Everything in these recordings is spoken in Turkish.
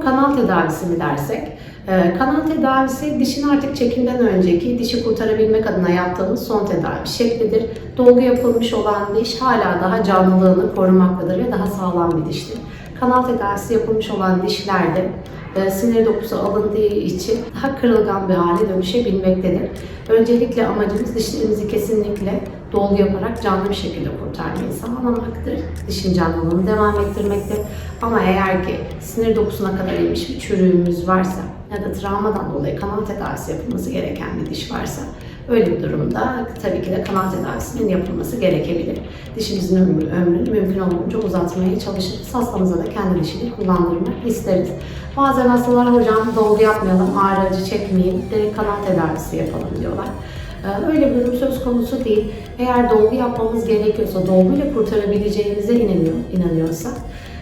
kanal tedavisi mi dersek? Ee, kanal tedavisi dişin artık çekimden önceki dişi kurtarabilmek adına yaptığımız son tedavi şeklidir. Dolgu yapılmış olan diş hala daha canlılığını korumaktadır ve daha sağlam bir diştir. Kanal tedavisi yapılmış olan dişlerde e, sinir dokusu alındığı için daha kırılgan bir hale dönüşebilmektedir. Öncelikle amacımız dişlerimizi kesinlikle dolgu yaparak canlı bir şekilde kurtarmayı sağlamaktır. Dişin canlılığını devam ettirmektir. Ama eğer ki sinir dokusuna kadar inmiş bir çürüğümüz varsa ya da travmadan dolayı kanal tedavisi yapılması gereken bir diş varsa öyle bir durumda tabii ki de kanal tedavisinin yapılması gerekebilir. Dişimizin ömrü, ömrünü mümkün olduğunca uzatmaya çalışırız. Hastamıza da kendi dişini kullandırmak isteriz. Bazen hastalar hocam dolgu yapmayalım, ağrı acı çekmeyin, direkt kanal tedavisi yapalım diyorlar. Ee, Öyle bir durum söz konusu değil. Eğer dolgu yapmamız gerekiyorsa, dolguyla kurtarabileceğimize inanıyor, inanıyorsak,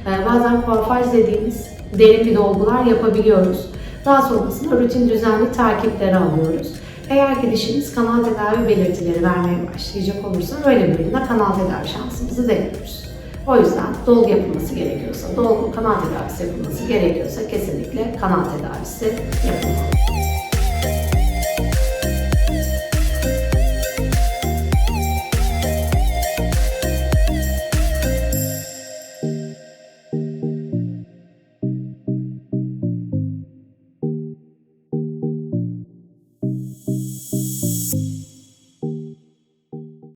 bazen kuafaj dediğimiz derin bir dolgular yapabiliyoruz. Daha sonrasında rutin düzenli takipleri alıyoruz. Eğer ki dişimiz kanal tedavi belirtileri vermeye başlayacak olursa öyle bir durumda kanal tedavi şansımızı deniyoruz. O yüzden dolgu yapılması gerekiyorsa, dolgu kanal tedavisi yapılması gerekiyorsa kesinlikle kanal tedavisi yapılmalı.